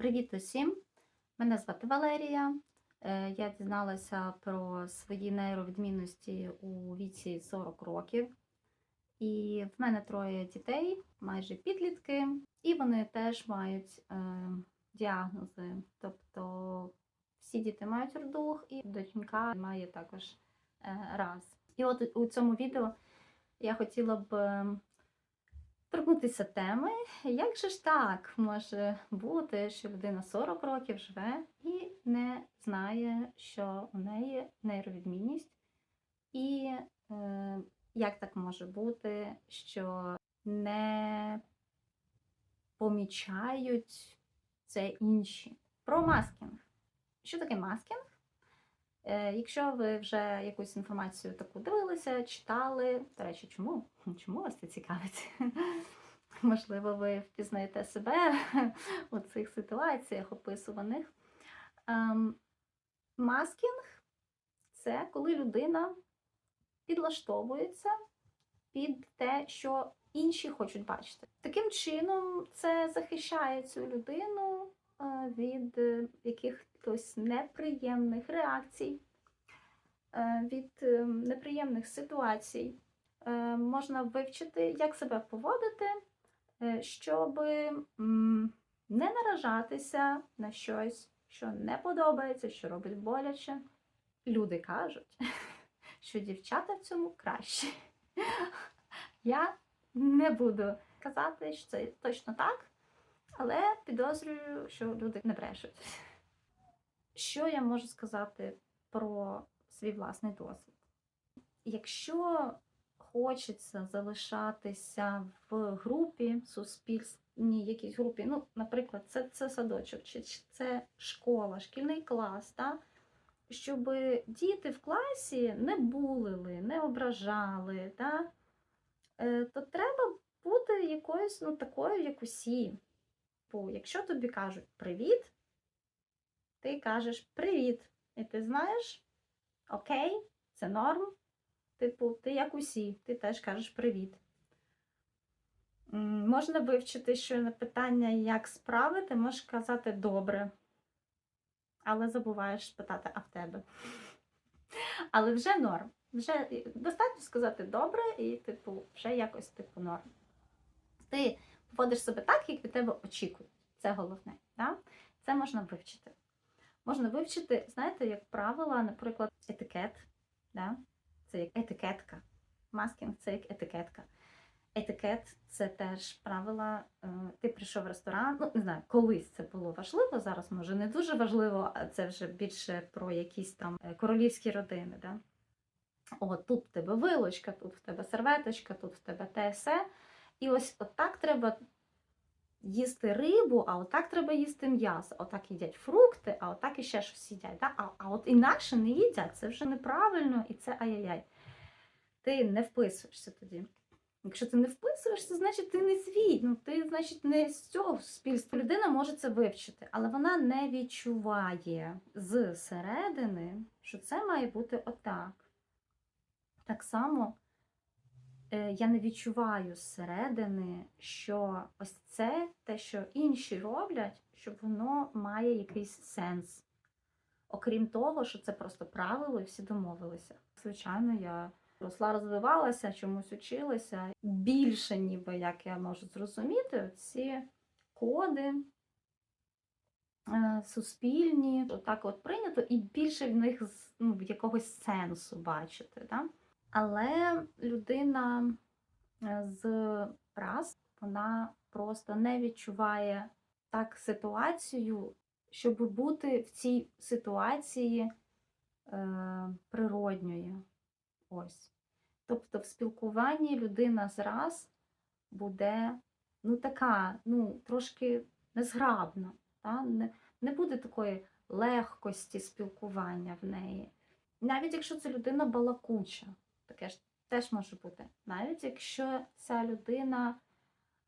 Привіт усім! Мене звати Валерія. Е, Я дізналася про свої нейровідмінності у віці 40 років. І в мене троє дітей, майже підлітки, і вони теж мають е, діагнози. Тобто всі діти мають рдух, і доченька має також е, раз. І от у цьому відео я хотіла б торкнутися теми, як же ж так може бути, що людина 40 років живе і не знає, що у неї нейровідмінність, і е, як так може бути, що не помічають це інші. Про маскінг. Що таке маскінг? Е, Якщо ви вже якусь інформацію таку дивилися, читали, до речі, чому? Чому вас це цікавить? Можливо, ви впізнаєте себе у цих ситуаціях описуваних. Ем, Маскінг це коли людина підлаштовується під те, що інші хочуть бачити. Таким чином, це захищає цю людину від е, якихось неприємних реакцій, е, від е, неприємних ситуацій. Е, Можна вивчити, як себе поводити, е, щоб не наражатися на щось, що не подобається, що робить боляче. Люди кажуть, що дівчата в цьому кращі. Я не буду казати, що це точно так, але підозрюю, що люди не брешуть. Що я можу сказати про свій власний досвід? Якщо хочеться залишатися в групі суспільній якійсь групі, ну, наприклад, це, це садочок, чи це школа, шкільний клас, та? щоб діти в класі не булили, не ображали, та? е, то треба бути якоюсь ну, такою, як усі. Бо якщо тобі кажуть привіт, ти кажеш привіт. І ти знаєш, окей, це норм. Типу, ти як усі, ти теж кажеш привіт. Можна вивчити, що на питання, як справи, ти можеш казати добре. Але забуваєш питати, а в тебе. Але вже норм. Вже достатньо сказати добре, і, типу, вже якось типу норм. Ти поводиш себе так, як від тебе очікують. Це головне. Да? Це можна вивчити. Можна вивчити, знаєте, як правило, наприклад, етикет. Да? Це як етикетка. Маскінг це як етикетка. Етикет це теж правила. е, Ти прийшов в ресторан. Ну, не знаю, колись це було важливо, зараз може не дуже важливо, а це вже більше про якісь там е, королівські родини. Да? От тут в тебе вилочка, тут в тебе серветочка, тут в тебе те все. І ось отак треба їсти рибу, а отак треба їсти м'ясо. Отак їдять фрукти, а отак і ще щось їдять. Да? А, а от інакше не їдять, це вже неправильно і це ай-яй-яй. Ти не вписуєшся тоді. Якщо ти не вписуєшся, значить ти не свій. Ну ти, значить, не з цього суспільства. Людина може це вивчити, але вона не відчуває з середини, що це має бути отак. Так само я не відчуваю зсередини, що ось це те, що інші роблять, щоб воно має якийсь сенс. Окрім того, що це просто правило і всі домовилися. Звичайно, я росла, розвивалася, чомусь училася. Більше, ніби як я можу зрозуміти, ці коди е, суспільні, отак от прийнято, і більше в них ну, якогось сенсу бачити. Да? Але людина е, з раз вона просто не відчуває так ситуацію, щоб бути в цій ситуації е, природньою. Ось. Тобто в спілкуванні людина зраз буде ну, така, ну, трошки незграбна. Та? Не, не буде такої легкості спілкування в неї. Навіть якщо це людина балакуча, таке ж теж може бути. Навіть якщо ця людина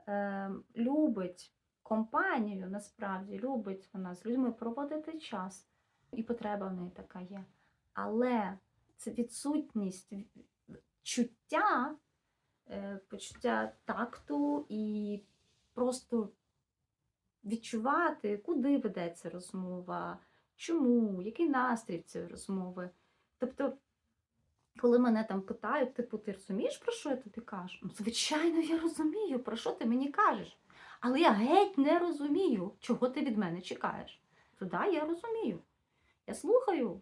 е, любить компанію, насправді любить вона з людьми проводити час, і потреба в неї така є. Але це відсутність чуття, е, почуття такту і просто відчувати, куди ведеться розмова, чому, який настрій цієї розмови. Тобто, коли мене там питають, типу, ти розумієш, про що я тобі кажу? Ну, звичайно, я розумію, про що ти мені кажеш. Але я геть не розумію, чого ти від мене чекаєш. То да, я розумію. Я слухаю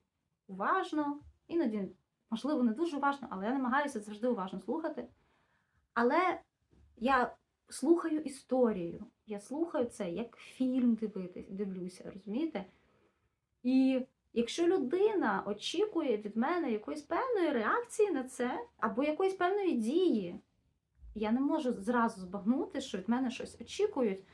уважно, іноді, можливо, не дуже уважно, але я намагаюся завжди уважно слухати. Але я слухаю історію, я слухаю це як фільм дивитись, дивлюся, розумієте? І якщо людина очікує від мене якоїсь певної реакції на це, або якоїсь певної дії, я не можу зразу збагнути, що від мене щось очікують.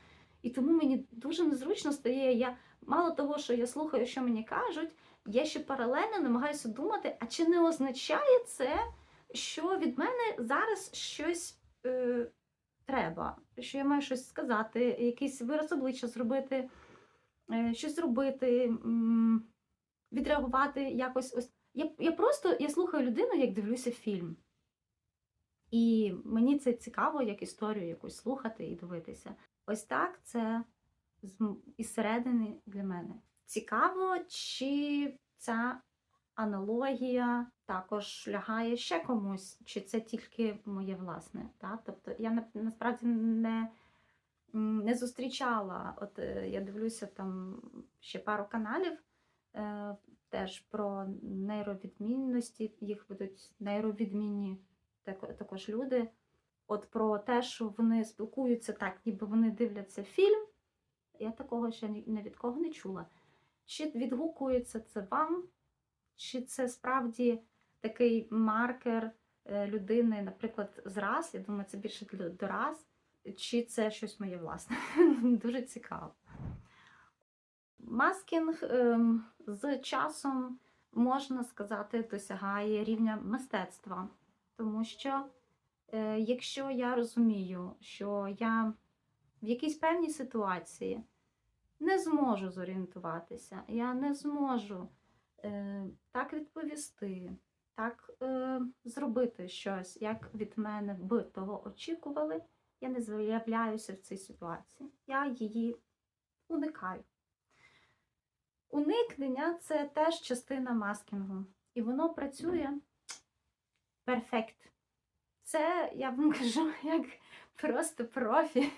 І тому мені дуже незручно стає. Я мало того, що я слухаю, що мені кажуть, я ще паралельно намагаюся думати, а чи не означає це, що від мене зараз щось е, треба, що я маю щось сказати, якийсь вираз обличчя зробити, е, щось зробити, м, відреагувати якось. Ось. Я, я просто я слухаю людину, як дивлюся фільм. І мені це цікаво, як історію якусь слухати і дивитися. Ось так це із середини для мене. Цікаво, чи ця аналогія також лягає ще комусь, чи це тільки моє власне. Так? Тобто я на- насправді не, не зустрічала. От е, я дивлюся там ще пару каналів. Е, Теж про нейровідмінності, їх ведуть нейровідмінні також люди. От про те, що вони спілкуються так, ніби вони дивляться фільм, я такого ще ні від кого не чула. Чи відгукується це вам, чи це справді такий маркер е, людини, наприклад, зраз, я думаю, це більше до раз, чи це щось моє власне. Дуже цікаво. Маскінг ем, з часом, можна сказати, досягає рівня мистецтва, тому що е, якщо я розумію, що я в якійсь певній ситуації не зможу зорієнтуватися, я не зможу е, так відповісти, так е, зробити щось, як від мене би того очікували, я не з'являюся в цій ситуації. Я її уникаю. Уникнення це теж частина маскінгу. І воно працює перфект. Це, я вам кажу, як просто профі.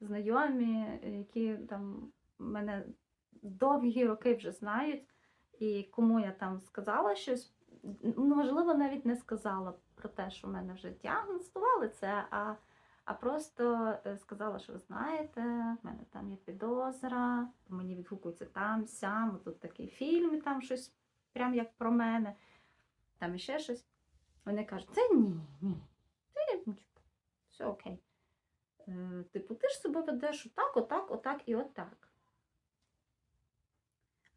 Знайомі, які там мене довгі роки вже знають, і кому я там сказала щось, ну, можливо, навіть не сказала про те, що в мене вже діагностували це, а, а просто е, сказала, що ви знаєте, в мене там є підозра, мені відгукується там, сям, тут такий фільм, там щось прям як про мене, там іще щось. Вони кажуть, це ні, ні, ти все окей. Е, Типу, ти ж себе ведеш отак, отак, отак і отак.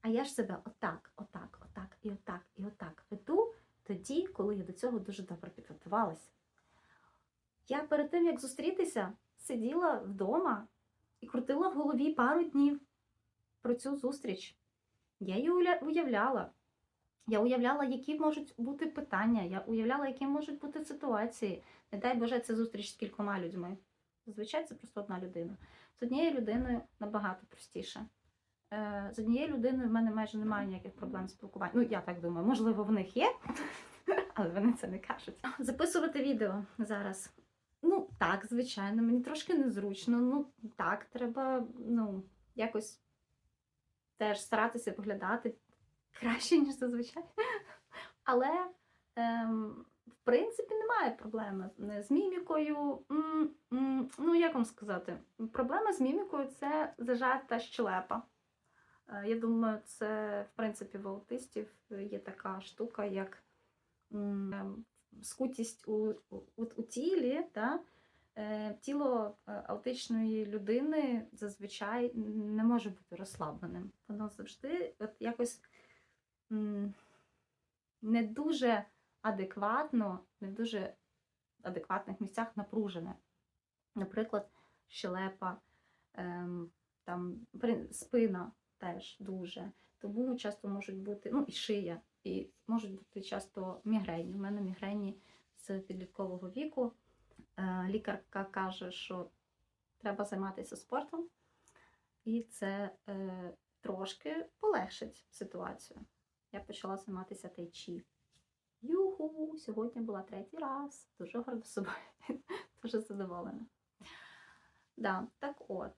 А я ж себе отак, отак, отак і отак, і отак веду тоді, коли я до цього дуже добре підготувалася. Я перед тим, як зустрітися, сиділа вдома і крутила в голові пару днів про цю зустріч. Я її уявляла. Я уявляла, які можуть бути питання, я уявляла, які можуть бути ситуації. Не дай Боже, це зустріч з кількома людьми. Зазвичай це просто одна людина. З однією людиною набагато простіше. Е, З однією людиною в мене майже немає ніяких проблем спілкування. Ну, я так думаю, можливо, в них є, але вони це не кажуть. Записувати відео зараз. Ну, так, звичайно, мені трошки незручно. Ну, так, треба ну, якось теж старатися виглядати краще, ніж зазвичай. Але, ем, в принципі, немає проблеми з мімікою. Ну, як вам сказати, проблема з мімікою це зажата щелепа. Е, Я думаю, це, в принципі, в аутистів є така штука, як ем, скутість у, у, у тілі. Та? Е, Тіло е, аутичної людини зазвичай не може бути розслабленим. Воно завжди от якось м, не дуже адекватно, не в дуже адекватних місцях напружене. Наприклад, щелепа, ем, там, спина теж дуже. Тому часто можуть бути, ну і шия, і можуть бути часто мігрені. У мене мігрені з підліткового віку. Е, Лікарка каже, що треба займатися спортом. і це е, трошки полегшить ситуацію. Я почала займатися тайчі. Юху! Сьогодні була третій раз. Дуже горда собою, дуже задоволена. Да, так от,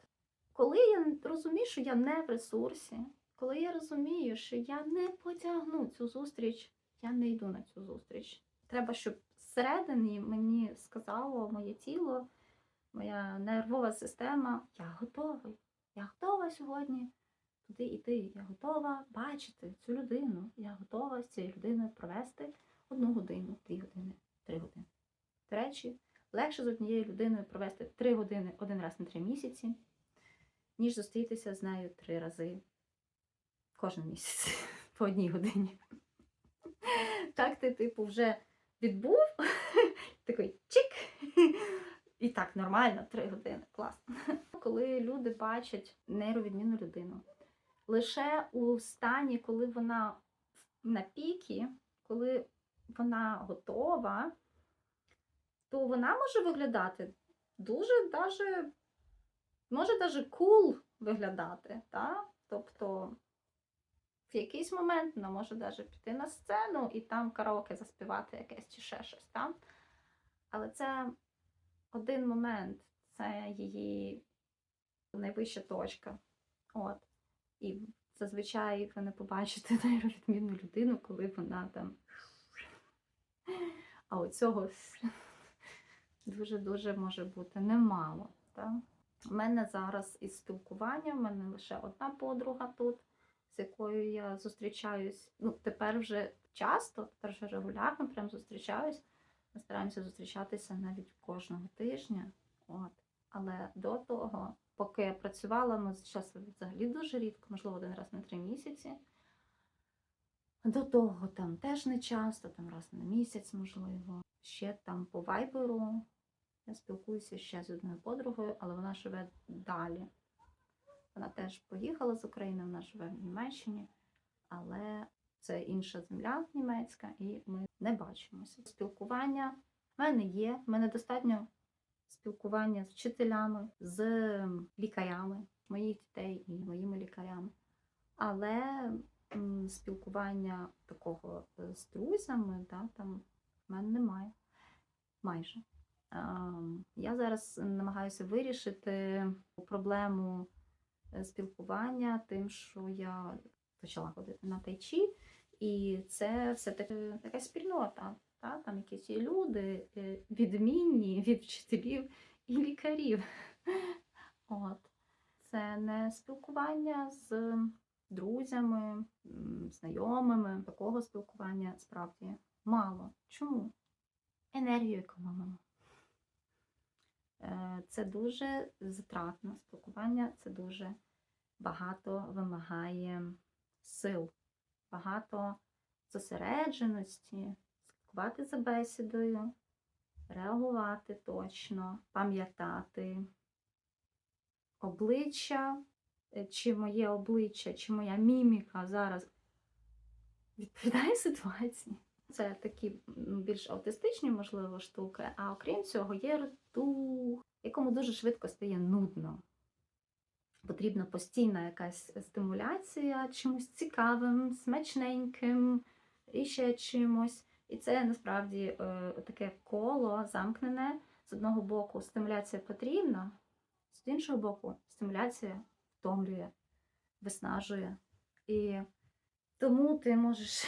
коли я розумію, що я не в ресурсі, коли я розумію, що я не потягну цю зустріч, я не йду на цю зустріч. Треба, щоб всередині мені сказало моє тіло, моя нервова система, я готовий. Я готова сьогодні туди йти. Я готова бачити цю людину. Я готова з цією людиною провести одну годину, дві години, три години. До речі, легше з однією людиною провести три години один раз на три місяці, ніж зустрітися з нею три рази кожен місяць по одній годині. Так ти, типу, вже відбув, такий чик. І так, нормально, три години, класно. Коли люди бачать нейровідмінну людину, лише у стані, коли вона на пікі, коли вона готова, то вона може виглядати дуже даже, може даже кул виглядати. Та? Тобто в якийсь момент вона може даже піти на сцену і там караоке заспівати якесь чи ще щось. Та? Але це один момент, це її найвища точка. От. І зазвичай ви не побачите нейровідмінну людину, коли вона там. А оцього дуже-дуже може бути немало. Так? У мене зараз із спілкування, в мене лише одна подруга тут, з якою я зустрічаюсь. Ну, тепер вже часто, тепер вже регулярно прям зустрічаюсь. Ми стараємося зустрічатися навіть кожного тижня. От. Але до того, поки я працювала, ми зустрічалися взагалі дуже рідко, можливо, один раз на три місяці. До того там теж не часто, там раз на місяць, можливо. Ще там по вайберу я спілкуюся ще з одною подругою, але вона живе далі. Вона теж поїхала з України, вона живе в Німеччині, але це інша земля німецька, і ми не бачимося. Спілкування в мене є, в мене достатньо спілкування з вчителями, з лікарями моїх дітей і моїми лікарями. Але спілкування такого е, з друзями, да, там в мене немає майже. Я зараз намагаюся вирішити проблему спілкування тим, що я почала ходити на тайчі, і це все-таки така спільнота. Та? Там якісь люди е, відмінні від вчителів і лікарів. От. Це не спілкування з друзями, знайомими. Такого спілкування справді мало. Чому? Енергію економимо. Е, Це дуже затратне спілкування, це дуже багато вимагає сил, багато зосередженості, слідкувати за бесідою, реагувати точно, пам'ятати обличчя, е, чи моє обличчя, чи моя міміка зараз відповідає ситуації. Це такі більш аутистичні, можливо, штуки, а окрім цього є ртух, якому дуже швидко стає нудно. Потрібна постійна якась стимуляція чимось цікавим, смачненьким і ще чимось. І це насправді е, таке коло замкнене. З одного боку, стимуляція потрібна, з іншого боку, стимуляція втомлює, виснажує. І тому ти можеш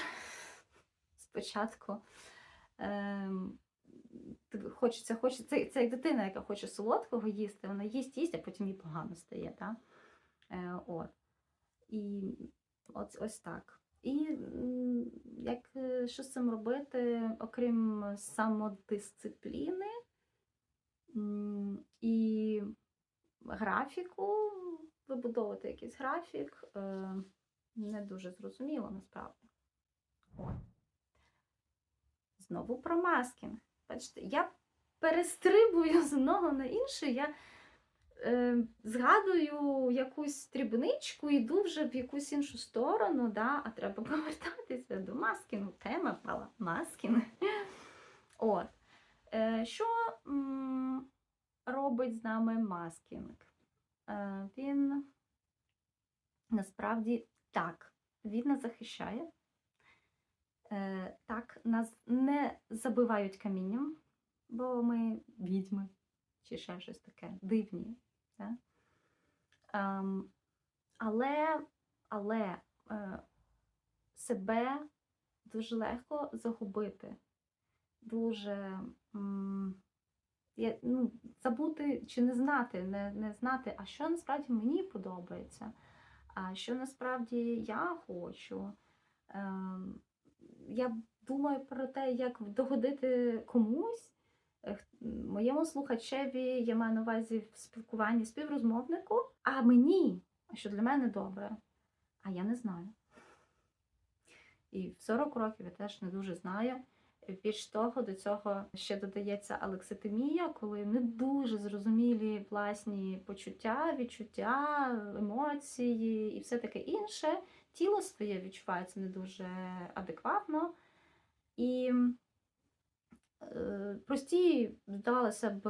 спочатку ем, хочеться, хочеться, це, це як дитина, яка хоче солодкого їсти, вона їсть, їсть, а потім їй погано стає. Та? Е, от. І ось, ось так. І як, е, що з цим робити, окрім самодисципліни і графіку, вибудовувати якийсь графік, е, не дуже зрозуміло насправді. От. Знову про маскінг. Бачите, я перестрибую з одного на інше, я е, згадую якусь дрібничку, йду вже в якусь іншу сторону, да, а треба повертатися до маскінгу. Тема була маскінг. От. Е, що м, робить з нами маскінг? Е, він Насправді так, він нас захищає. Е, так, нас не забивають камінням, бо ми відьми чи ще щось таке дивні. Да? Ем, але але е, себе дуже легко загубити, дуже я, ну, забути чи не знати, не, не знати, а що насправді мені подобається, а що насправді я хочу. Я думаю про те, як догодити комусь, моєму слухачеві, я маю на увазі в спілкуванні співрозмовнику, а мені, що для мене добре, а я не знаю. І в 40 років я теж не дуже знаю. Більш того, до цього ще додається алекситимія, коли не дуже зрозумілі власні почуття, відчуття, емоції і все таке інше. Тіло своє відчувається не дуже адекватно. І е, прості, здавалося б,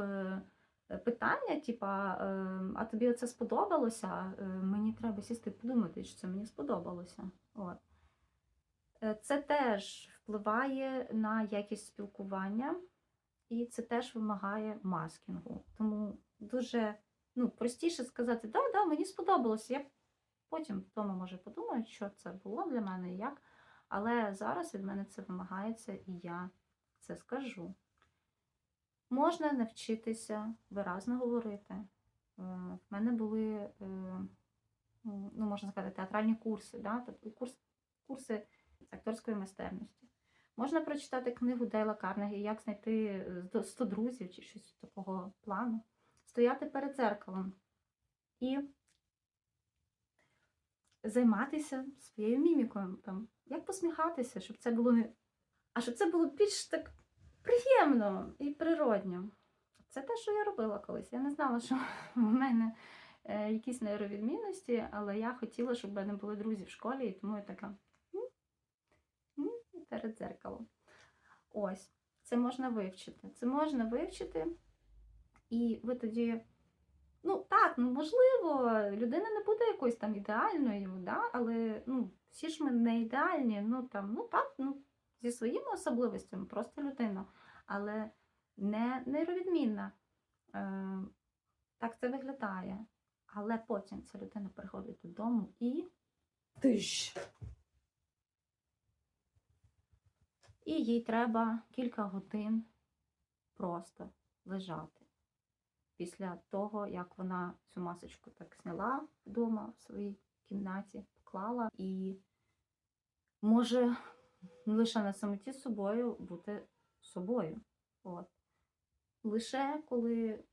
питання, типа, е, а тобі це сподобалося? Е, Мені треба сісти подумати, що це мені сподобалося. От. Це теж впливає на якість спілкування, і це теж вимагає маскінгу. Тому дуже ну, простіше сказати, да, да, мені сподобалося. Я потім вдома може подумаю, що це було для мене і як. Але зараз від мене це вимагається, і я це скажу. Можна навчитися виразно говорити. Е, В мене були, е, ну, можна сказати, театральні курси, да? тобто курс, курси з акторської майстерності. Можна прочитати книгу Дейла Карнегі Як знайти е, 100 друзів чи щось такого плану. Стояти перед дзеркалом і займатися своєю мімікою. Там, як посміхатися, щоб це було не. А щоб це було більш так приємно і природньо. Це те, що я робила колись. Я не знала, що в мене е, якісь нейровідмінності, але я хотіла, щоб в мене були друзі в школі, і тому я така перед дзеркалом. Ось, це можна вивчити. Це можна вивчити, і ви тоді. Ну, так, ну можливо, людина не буде якоюсь там ідеальною, да? але ну, всі ж ми не ідеальні. Ну там, ну так, ну, зі своїми особливостями, просто людина, але не нейровідмінна. Е, так це виглядає. Але потім ця людина приходить додому і тиш. І їй треба кілька годин просто лежати після того, як вона цю масочку так зняла вдома в своїй кімнаті, поклала і може лише на самоті з собою бути собою. От. Лише коли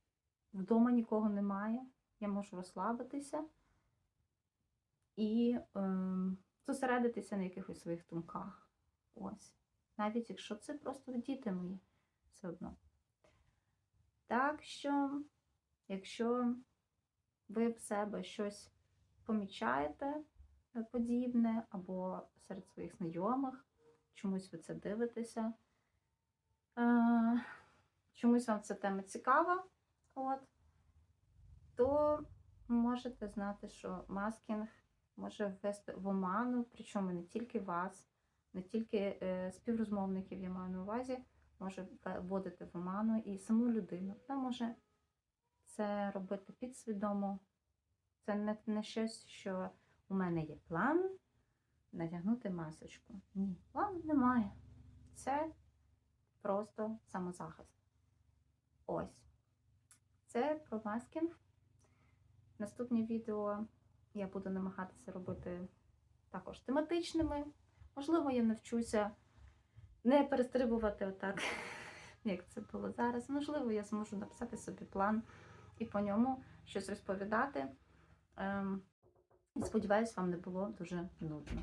вдома нікого немає, я можу розслабитися і ем, зосередитися на якихось своїх думках. Ось. Навіть якщо це просто діти мої, все одно. Так що, якщо ви в себе щось помічаєте е, подібне, або серед своїх знайомих, чомусь ви це дивитеся, е, чомусь вам ця тема цікава, от, то можете знати, що маскінг може ввести в оману, причому не тільки вас, не тільки е, співрозмовників я маю на увазі може вводити в оману і саму людину. Вона може це робити підсвідомо. Це не, не щось, що у мене є план надягнути масочку. Ні, плану немає. Це просто самозахист. Ось. Це про маскінг. Наступні відео я буду намагатися робити також тематичними. Можливо, я навчуся не перестрибувати отак, як це було зараз. Можливо, я зможу написати собі план і по ньому щось розповідати. Ем, сподіваюсь, вам не було дуже нудно.